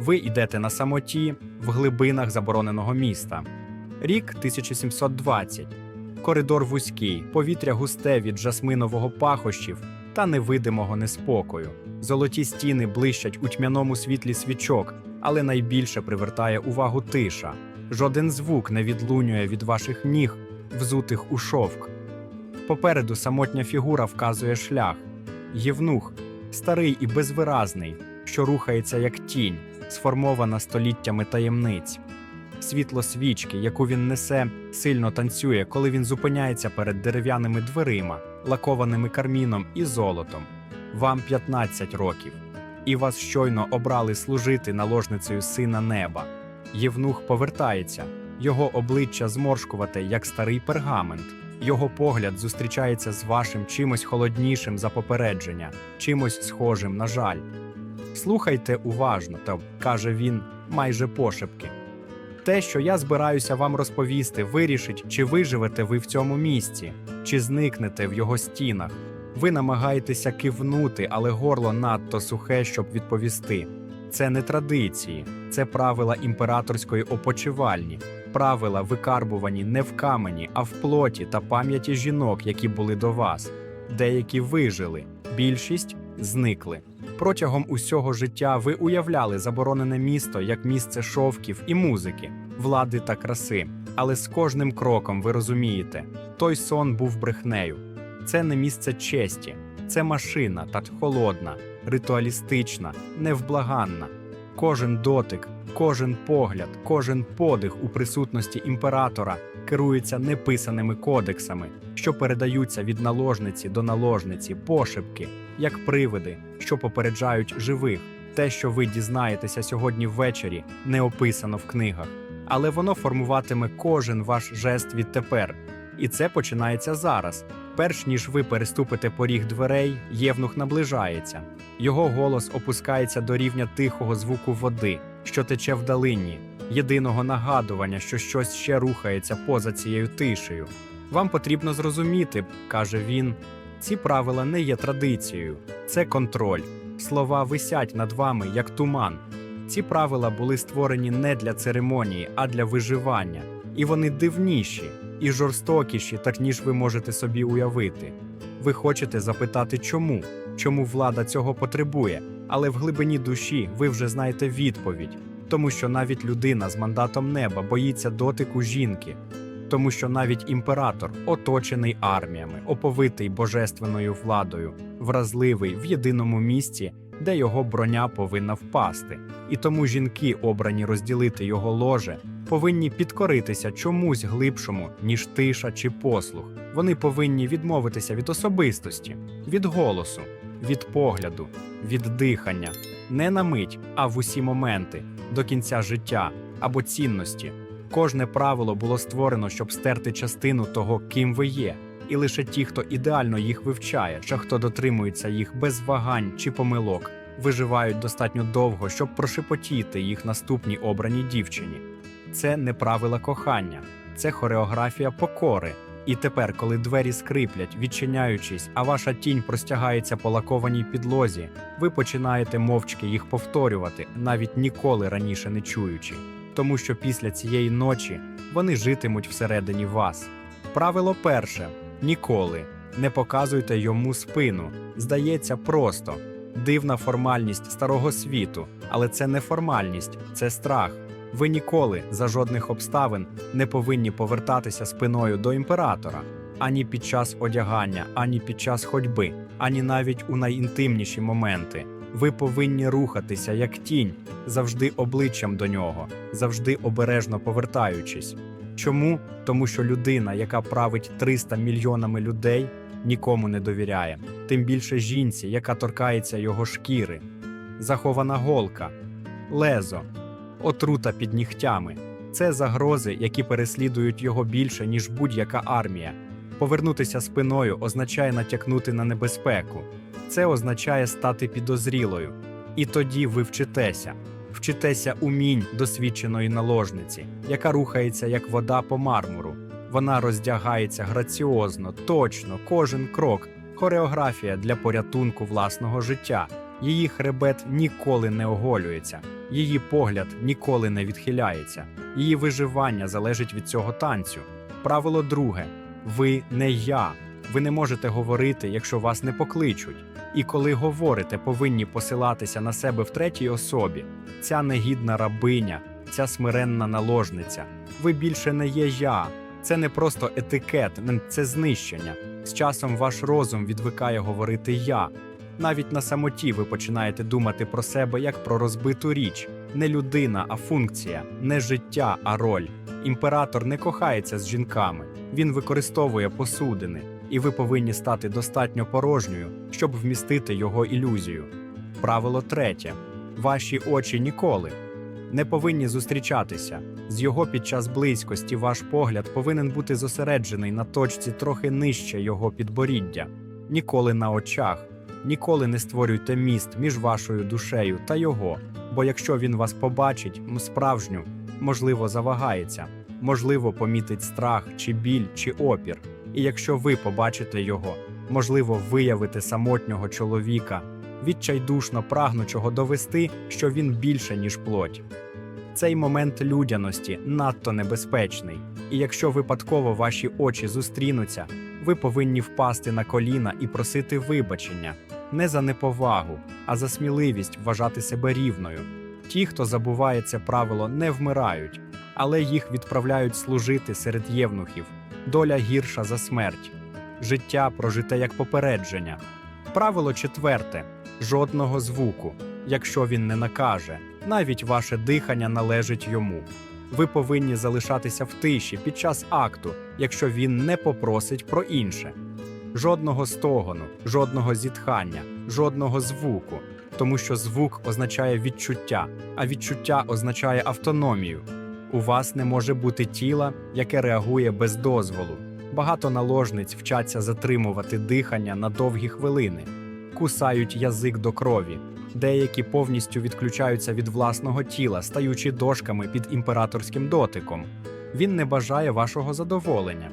Ви йдете на самоті в глибинах забороненого міста. Рік 1720. Коридор вузький, повітря густе від жасминового пахощів та невидимого неспокою. Золоті стіни блищать у тьмяному світлі свічок, але найбільше привертає увагу тиша. Жоден звук не відлунює від ваших ніг, взутих у шовк. Попереду самотня фігура вказує шлях. Євнух, старий і безвиразний, що рухається як тінь, сформована століттями таємниць. Світло свічки, яку він несе, сильно танцює, коли він зупиняється перед дерев'яними дверима, лакованими карміном і золотом. Вам 15 років, і вас щойно обрали служити наложницею сина неба. Євнух повертається, його обличчя зморшкувате, як старий пергамент. Його погляд зустрічається з вашим чимось холоднішим за попередження, чимось схожим на жаль. Слухайте уважно, та каже він майже пошепки. Те, що я збираюся вам розповісти, вирішить, чи виживете ви в цьому місці, чи зникнете в його стінах. Ви намагаєтеся кивнути, але горло надто сухе, щоб відповісти. Це не традиції, це правила імператорської опочивальні, правила, викарбувані не в камені, а в плоті та пам'яті жінок, які були до вас. Деякі вижили, більшість зникли. Протягом усього життя ви уявляли заборонене місто як місце шовків і музики, влади та краси. Але з кожним кроком ви розумієте, той сон був брехнею. Це не місце честі, це машина та холодна, ритуалістична, невблаганна. Кожен дотик, кожен погляд, кожен подих у присутності імператора керується неписаними кодексами, що передаються від наложниці до наложниці, пошепки, як привиди, що попереджають живих. Те, що ви дізнаєтеся сьогодні ввечері, не описано в книгах, але воно формуватиме кожен ваш жест відтепер. І це починається зараз. Перш ніж ви переступите поріг дверей, євнух наближається. Його голос опускається до рівня тихого звуку води, що тече вдалині, єдиного нагадування, що щось ще рухається поза цією тишею. Вам потрібно зрозуміти, каже він, ці правила не є традицією, це контроль. Слова висять над вами як туман. Ці правила були створені не для церемонії, а для виживання, і вони дивніші і жорстокіші, так ніж ви можете собі уявити. Ви хочете запитати, чому, чому влада цього потребує, але в глибині душі ви вже знаєте відповідь, тому що навіть людина з мандатом неба боїться дотику жінки, тому що навіть імператор, оточений арміями, оповитий божественною владою, вразливий в єдиному місці, де його броня повинна впасти, і тому жінки, обрані розділити його ложе, повинні підкоритися чомусь глибшому, ніж тиша чи послух. Вони повинні відмовитися від особистості, від голосу, від погляду, від дихання, не на мить, а в усі моменти, до кінця життя або цінності. Кожне правило було створено, щоб стерти частину того, ким ви є, і лише ті, хто ідеально їх вивчає, чи хто дотримується їх без вагань чи помилок, виживають достатньо довго, щоб прошепотіти їх наступній обраній дівчині. Це не правила кохання, це хореографія покори. І тепер, коли двері скриплять, відчиняючись, а ваша тінь простягається по лакованій підлозі, ви починаєте мовчки їх повторювати, навіть ніколи раніше не чуючи, тому що після цієї ночі вони житимуть всередині вас. Правило перше: ніколи не показуйте йому спину. Здається, просто дивна формальність старого світу, але це не формальність, це страх. Ви ніколи за жодних обставин не повинні повертатися спиною до імператора ані під час одягання, ані під час ходьби, ані навіть у найінтимніші моменти. Ви повинні рухатися як тінь, завжди обличчям до нього, завжди обережно повертаючись. Чому? Тому що людина, яка править 300 мільйонами людей, нікому не довіряє, тим більше жінці, яка торкається його шкіри, захована голка, лезо, отрута під нігтями. Це загрози, які переслідують його більше, ніж будь-яка армія. Повернутися спиною означає натякнути на небезпеку. Це означає стати підозрілою. І тоді ви вчитеся. Вчитеся умінь досвідченої наложниці, яка рухається як вода по мармуру. Вона роздягається граціозно, точно, кожен крок, хореографія для порятунку власного життя. Її хребет ніколи не оголюється, її погляд ніколи не відхиляється, її виживання залежить від цього танцю. Правило друге: ви не я. Ви не можете говорити, якщо вас не покличуть. І коли говорите, повинні посилатися на себе в третій особі. Ця негідна рабиня, ця смиренна наложниця. Ви більше не є я. Це не просто етикет, це знищення. З часом ваш розум відвикає говорити я. Навіть на самоті ви починаєте думати про себе як про розбиту річ, не людина, а функція, не життя, а роль. Імператор не кохається з жінками, він використовує посудини, і ви повинні стати достатньо порожньою, щоб вмістити його ілюзію. Правило третє: ваші очі ніколи не повинні зустрічатися. З його під час близькості ваш погляд повинен бути зосереджений на точці трохи нижче його підборіддя, ніколи на очах. Ніколи не створюйте міст між вашою душею та його, бо якщо він вас побачить, справжню, можливо, завагається, можливо, помітить страх, чи біль, чи опір. І якщо ви побачите його, можливо, виявите самотнього чоловіка, відчайдушно прагнучого довести, що він більше, ніж плоть. Цей момент людяності надто небезпечний, і якщо випадково ваші очі зустрінуться, ви повинні впасти на коліна і просити вибачення не за неповагу, а за сміливість вважати себе рівною. Ті, хто забуває це правило, не вмирають, але їх відправляють служити серед євнухів. Доля гірша за смерть, життя прожите як попередження. Правило четверте жодного звуку, якщо він не накаже, навіть ваше дихання належить йому. Ви повинні залишатися в тиші під час акту, якщо він не попросить про інше. Жодного стогону, жодного зітхання, жодного звуку, тому що звук означає відчуття, а відчуття означає автономію. У вас не може бути тіла, яке реагує без дозволу. Багато наложниць вчаться затримувати дихання на довгі хвилини, кусають язик до крові. Деякі повністю відключаються від власного тіла, стаючи дошками під імператорським дотиком. Він не бажає вашого задоволення,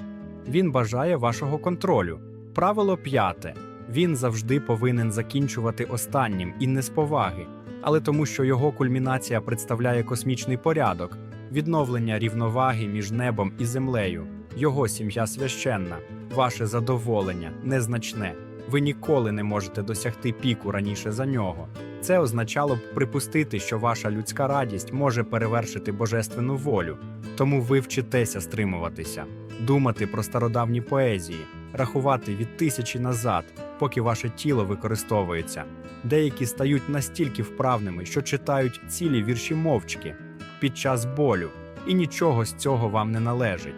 він бажає вашого контролю. Правило п'яте: він завжди повинен закінчувати останнім і не з поваги, але тому, що його кульмінація представляє космічний порядок, відновлення рівноваги між небом і землею, його сім'я священна, ваше задоволення незначне. Ви ніколи не можете досягти піку раніше за нього. Це означало б припустити, що ваша людська радість може перевершити божественну волю, тому ви вчитеся стримуватися, думати про стародавні поезії, рахувати від тисячі назад, поки ваше тіло використовується. Деякі стають настільки вправними, що читають цілі вірші мовчки під час болю, і нічого з цього вам не належить.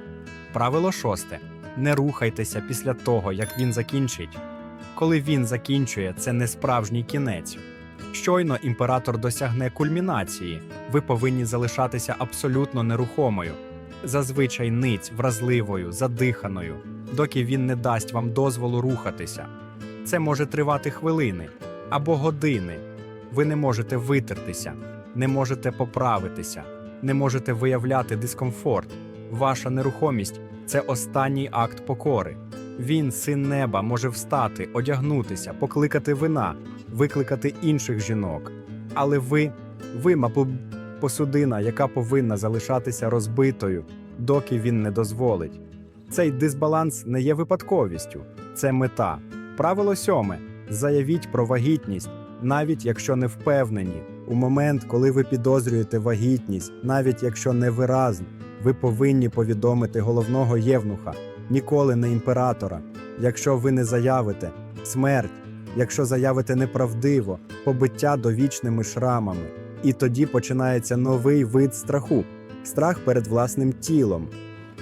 Правило шосте: не рухайтеся після того, як він закінчить. Коли він закінчує, це не справжній кінець. Щойно імператор досягне кульмінації, ви повинні залишатися абсолютно нерухомою, зазвичай ниць, вразливою, задиханою, доки він не дасть вам дозволу рухатися. Це може тривати хвилини або години. Ви не можете витертися, не можете поправитися, не можете виявляти дискомфорт. Ваша нерухомість це останній акт покори. Він, син неба, може встати, одягнутися, покликати вина, викликати інших жінок. Але ви, ви, мабуть, посудина, яка повинна залишатися розбитою, доки він не дозволить. Цей дисбаланс не є випадковістю, це мета. Правило сьоме: заявіть про вагітність, навіть якщо не впевнені. У момент, коли ви підозрюєте вагітність, навіть якщо не виразно, ви повинні повідомити головного євнуха, ніколи не імператора. Якщо ви не заявите смерть, якщо заявите неправдиво, побиття довічними шрамами. І тоді починається новий вид страху страх перед власним тілом.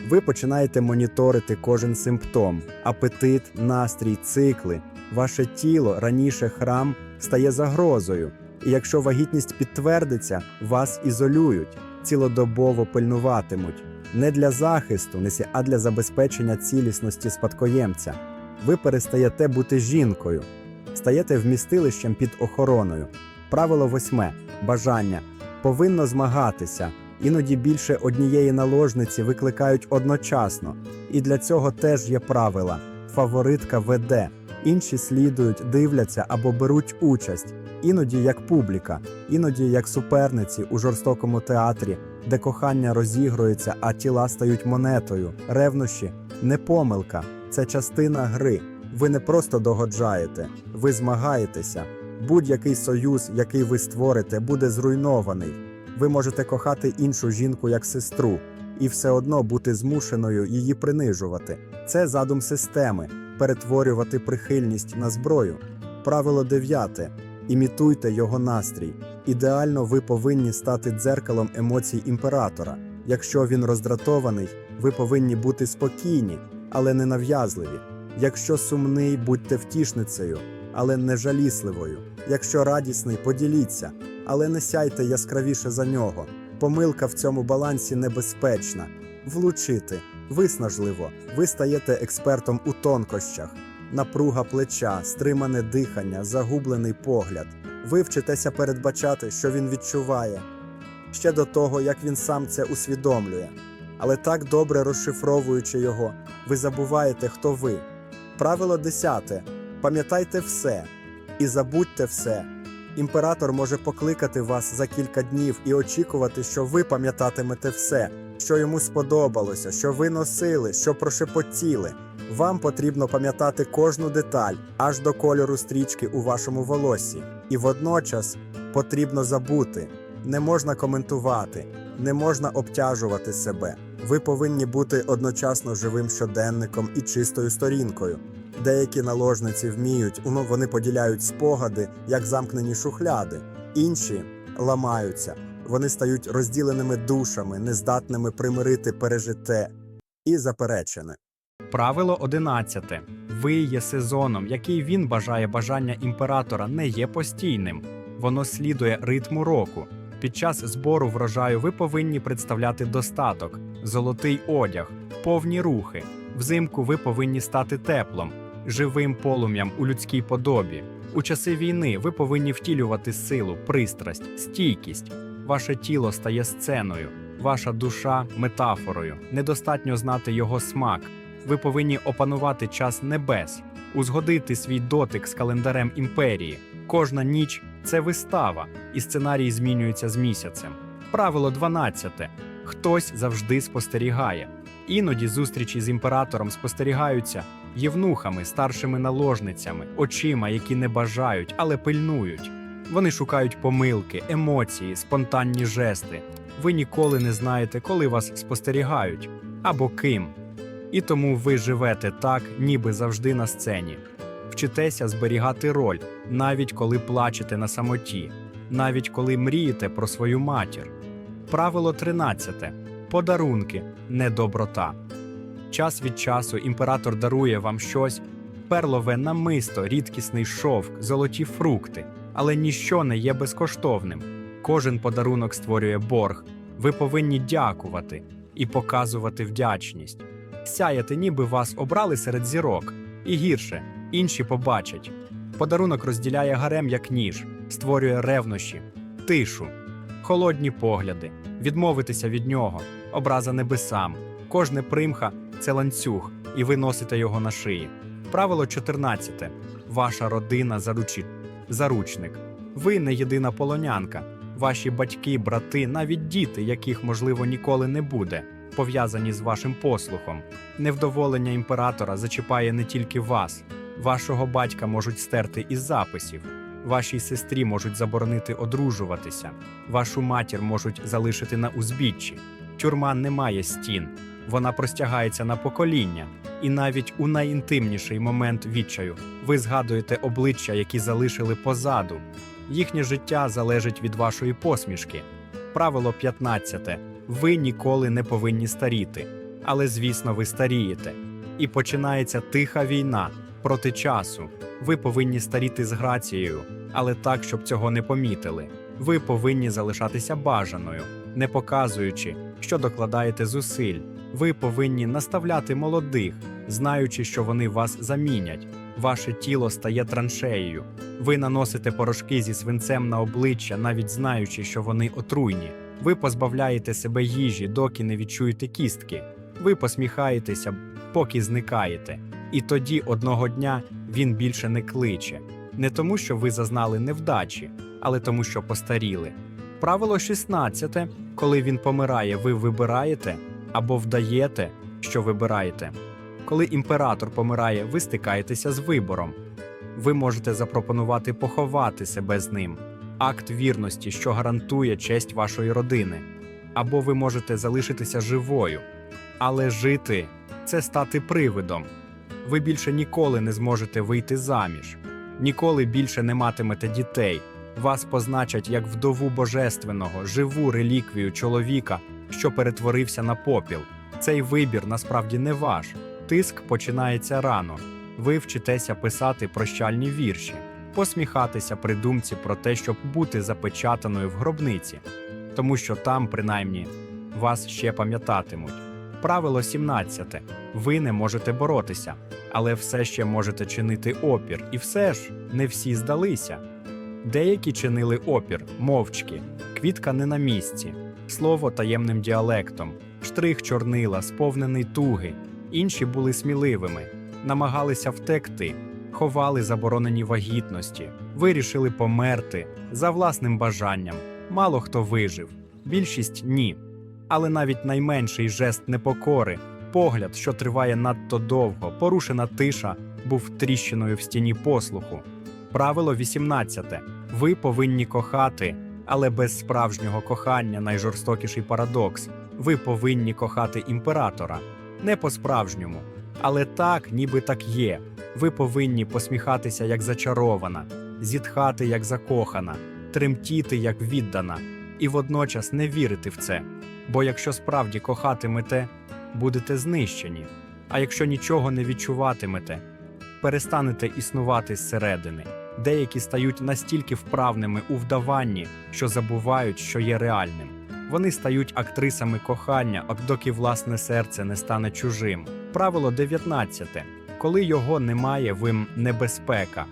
Ви починаєте моніторити кожен симптом, апетит, настрій, цикли. Ваше тіло, раніше храм, стає загрозою. І якщо вагітність підтвердиться, вас ізолюють, цілодобово пильнуватимуть. Не для захисту, а для забезпечення цілісності спадкоємця. Ви перестаєте бути жінкою, стаєте вмістилищем під охороною. Правило восьме бажання повинно змагатися. Іноді більше однієї наложниці викликають одночасно, і для цього теж є правила. Фаворитка веде, інші слідують, дивляться або беруть участь. Іноді як публіка, іноді як суперниці у жорстокому театрі, де кохання розігрується, а тіла стають монетою. Ревнощі не помилка, це частина гри. Ви не просто догоджаєте, ви змагаєтеся. Будь-який союз, який ви створите, буде зруйнований. Ви можете кохати іншу жінку як сестру і все одно бути змушеною її принижувати. Це задум системи перетворювати прихильність на зброю. Правило дев'яте. Імітуйте його настрій. Ідеально ви повинні стати дзеркалом емоцій імператора. Якщо він роздратований, ви повинні бути спокійні, але не нав'язливі. Якщо сумний, будьте втішницею, але не жалісливою. Якщо радісний, поділіться, але не сяйте яскравіше за нього. Помилка в цьому балансі небезпечна. Влучити виснажливо. Ви стаєте експертом у тонкощах, напруга плеча, стримане дихання, загублений погляд. Ви вчитеся передбачати, що він відчуває, ще до того, як він сам це усвідомлює. Але так добре розшифровуючи його, ви забуваєте, хто ви. Правило десяте. Пам'ятайте все і забудьте все. Імператор може покликати вас за кілька днів і очікувати, що ви пам'ятатимете все, що йому сподобалося, що ви носили, що прошепотіли. Вам потрібно пам'ятати кожну деталь аж до кольору стрічки у вашому волоссі. І водночас потрібно забути. Не можна коментувати, не можна обтяжувати себе. Ви повинні бути одночасно живим щоденником і чистою сторінкою. Деякі наложниці вміють, ну, вони поділяють спогади, як замкнені шухляди. Інші ламаються, вони стають розділеними душами, нездатними примирити пережите і заперечене. Правило 11. Ви є сезоном, який він бажає бажання імператора, не є постійним. Воно слідує ритму року. Під час збору врожаю ви повинні представляти достаток, золотий одяг, повні рухи. Взимку ви повинні стати теплом, живим полум'ям у людській подобі. У часи війни ви повинні втілювати силу, пристрасть, стійкість. Ваше тіло стає сценою, ваша душа метафорою. Недостатньо знати його смак. Ви повинні опанувати час небес, узгодити свій дотик з календарем імперії. Кожна ніч це вистава, і сценарій змінюється з місяцем. Правило 12. Хтось завжди спостерігає. Іноді зустрічі з імператором спостерігаються євнухами, старшими наложницями, очима, які не бажають, але пильнують. Вони шукають помилки, емоції, спонтанні жести. Ви ніколи не знаєте, коли вас спостерігають або ким. І тому ви живете так, ніби завжди на сцені. Вчитеся зберігати роль, навіть коли плачете на самоті, навіть коли мрієте про свою матір. Правило 13. Подарунки не доброта. Час від часу імператор дарує вам щось, перлове намисто, рідкісний шовк, золоті фрукти, але ніщо не є безкоштовним. Кожен подарунок створює борг. Ви повинні дякувати і показувати вдячність. Сяяти, ніби вас обрали серед зірок, і гірше, інші побачать. Подарунок розділяє гарем як ніж, створює ревнощі, тишу, холодні погляди, відмовитися від нього, образа небесам. Кожне примха це ланцюг, і ви носите його на шиї. Правило 14. Ваша родина заручі... заручник. Ви не єдина полонянка. Ваші батьки, брати, навіть діти, яких можливо ніколи не буде, пов'язані з вашим послухом. Невдоволення імператора зачіпає не тільки вас. Вашого батька можуть стерти із записів. Вашій сестрі можуть заборонити одружуватися, вашу матір можуть залишити на узбіччі. Тюрма не має стін, вона простягається на покоління, і навіть у найінтимніший момент відчаю ви згадуєте обличчя, які залишили позаду. Їхнє життя залежить від вашої посмішки. Правило 15. Ви ніколи не повинні старіти, але звісно, ви старієте. І починається тиха війна проти часу. Ви повинні старіти з грацією, але так, щоб цього не помітили. Ви повинні залишатися бажаною, не показуючи, що докладаєте зусиль. Ви повинні наставляти молодих, знаючи, що вони вас замінять. Ваше тіло стає траншеєю. Ви наносите порошки зі свинцем на обличчя, навіть знаючи, що вони отруйні. Ви позбавляєте себе їжі, доки не відчуєте кістки. Ви посміхаєтеся, поки зникаєте. І тоді одного дня він більше не кличе. Не тому, що ви зазнали невдачі, але тому, що постаріли. Правило 16. Коли він помирає, ви вибираєте або вдаєте, що вибираєте. Коли імператор помирає, ви стикаєтеся з вибором. Ви можете запропонувати поховати себе з ним, акт вірності, що гарантує честь вашої родини. Або ви можете залишитися живою. Але жити це стати привидом. Ви більше ніколи не зможете вийти заміж, ніколи більше не матимете дітей. Вас позначать як вдову божественного, живу реліквію чоловіка, що перетворився на попіл. Цей вибір насправді не ваш. Тиск починається рано. Ви вчитеся писати прощальні вірші, посміхатися при думці про те, щоб бути запечатаною в гробниці, тому що там, принаймні, вас ще пам'ятатимуть. Правило 17. Ви не можете боротися, але все ще можете чинити опір, і все ж не всі здалися. Деякі чинили опір мовчки, квітка не на місці, слово таємним діалектом, штрих чорнила, сповнений туги. Інші були сміливими, намагалися втекти, ховали заборонені вагітності, вирішили померти за власним бажанням. Мало хто вижив, більшість ні. Але навіть найменший жест непокори, погляд, що триває надто довго, порушена тиша, був тріщиною в стіні послуху. Правило 18. Ви повинні кохати, але без справжнього кохання найжорстокіший парадокс. Ви повинні кохати імператора. Не по-справжньому, але так, ніби так є. Ви повинні посміхатися як зачарована, зітхати як закохана, тремтіти як віддана, і водночас не вірити в це. Бо якщо справді кохатимете, будете знищені. А якщо нічого не відчуватимете, перестанете існувати зсередини. Деякі стають настільки вправними у вдаванні, що забувають, що є реальним. Вони стають актрисами кохання, доки власне серце не стане чужим. Правило 19. Коли його немає, вим небезпека.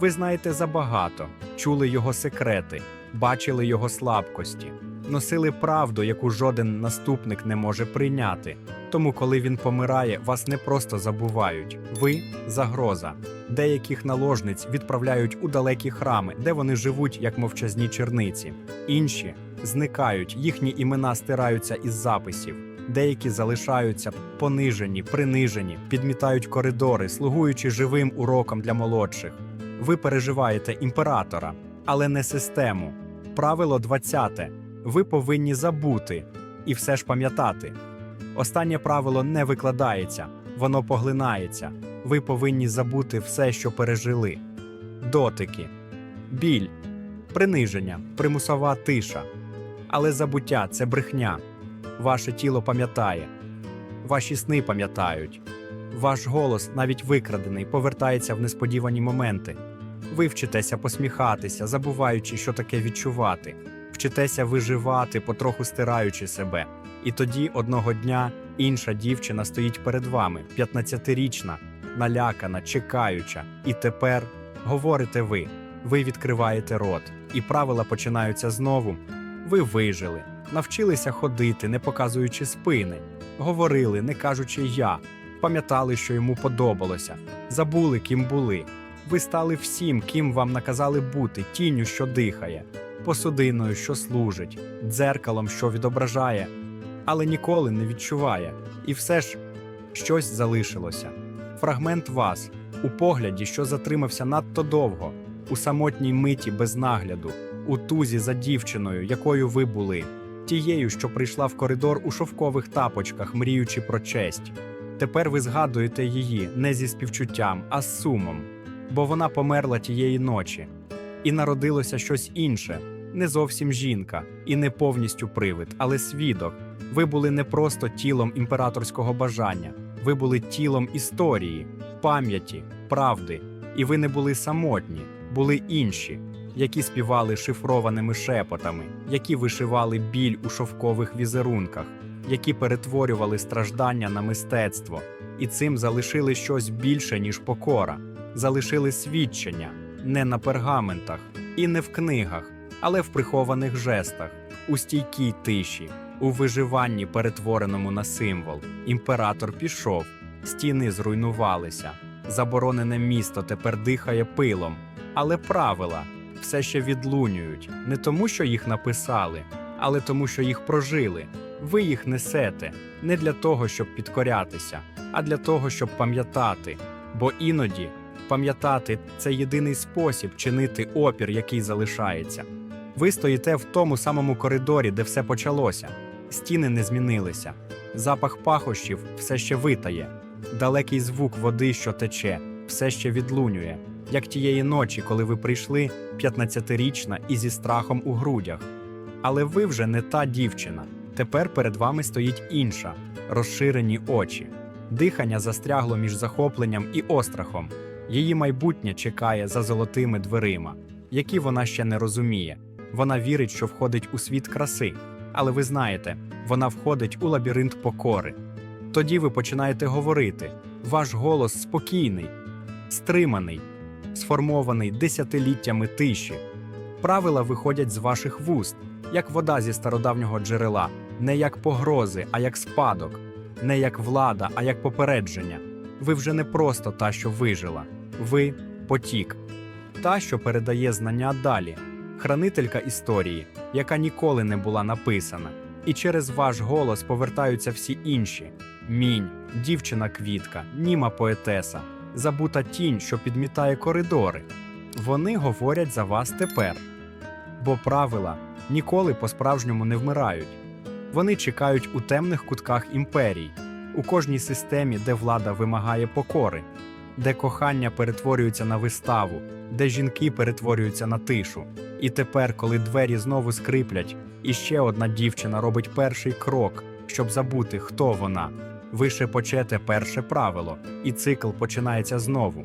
Ви знаєте забагато, чули його секрети, бачили його слабкості, носили правду, яку жоден наступник не може прийняти. Тому, коли він помирає, вас не просто забувають. Ви загроза. Деяких наложниць відправляють у далекі храми, де вони живуть як мовчазні черниці. Інші зникають, їхні імена стираються із записів. Деякі залишаються понижені, принижені, підмітають коридори, слугуючи живим уроком для молодших. Ви переживаєте імператора, але не систему. Правило 20. Ви повинні забути і все ж пам'ятати. Останнє правило не викладається, воно поглинається. Ви повинні забути все, що пережили. Дотики, біль, приниження, примусова тиша. Але забуття це брехня. Ваше тіло пам'ятає, ваші сни пам'ятають. Ваш голос, навіть викрадений, повертається в несподівані моменти. Ви вчитеся посміхатися, забуваючи, що таке відчувати, вчитеся виживати, потроху стираючи себе. І тоді одного дня інша дівчина стоїть перед вами, 15-річна, налякана, чекаюча. І тепер говорите ви, ви відкриваєте рот, і правила починаються знову. Ви вижили, навчилися ходити, не показуючи спини, говорили, не кажучи я, пам'ятали, що йому подобалося, забули, ким були. Ви стали всім, ким вам наказали бути, тінню, що дихає, посудиною, що служить, дзеркалом, що відображає, але ніколи не відчуває. І все ж щось залишилося. Фрагмент вас у погляді, що затримався надто довго, у самотній миті без нагляду, у тузі за дівчиною, якою ви були, тією, що прийшла в коридор у шовкових тапочках, мріючи про честь. Тепер ви згадуєте її не зі співчуттям, а з сумом, бо вона померла тієї ночі, і народилося щось інше, не зовсім жінка, і не повністю привид, але свідок. Ви були не просто тілом імператорського бажання, ви були тілом історії, пам'яті, правди, і ви не були самотні, були інші, які співали шифрованими шепотами, які вишивали біль у шовкових візерунках, які перетворювали страждання на мистецтво, і цим залишили щось більше, ніж покора, залишили свідчення не на пергаментах і не в книгах, але в прихованих жестах, у стійкій тиші, у виживанні, перетвореному на символ. Імператор пішов, стіни зруйнувалися. Заборонене місто тепер дихає пилом. Але правила все ще відлунюють не тому, що їх написали, але тому, що їх прожили. Ви їх несете не для того, щоб підкорятися, а для того, щоб пам'ятати. Бо іноді пам'ятати це єдиний спосіб чинити опір, який залишається. Ви стоїте в тому самому коридорі, де все почалося. Стіни не змінилися. Запах пахощів все ще витає. Далекий звук води, що тече, все ще відлунює, як тієї ночі, коли ви прийшли 15-річна і зі страхом у грудях. Але ви вже не та дівчина. Тепер перед вами стоїть інша, розширені очі. Дихання застрягло між захопленням і острахом. Її майбутнє чекає за золотими дверима, які вона ще не розуміє. Вона вірить, що входить у світ краси, але ви знаєте, вона входить у лабіринт покори. Тоді ви починаєте говорити. Ваш голос спокійний, стриманий, сформований десятиліттями тиші. Правила виходять з ваших вуст, як вода зі стародавнього джерела, не як погрози, а як спадок, не як влада, а як попередження. Ви вже не просто та, що вижила, ви потік, та, що передає знання далі, хранителька історії, яка ніколи не була написана. І через ваш голос повертаються всі інші: мінь, дівчина-квітка, німа поетеса, забута тінь, що підмітає коридори. Вони говорять за вас тепер. Бо правила ніколи по-справжньому не вмирають. Вони чекають у темних кутках імперій, у кожній системі, де влада вимагає покори, де кохання перетворюється на виставу, де жінки перетворюються на тишу. І тепер, коли двері знову скриплять, і ще одна дівчина робить перший крок, щоб забути, хто вона. Ви шепочете перше правило, і цикл починається знову.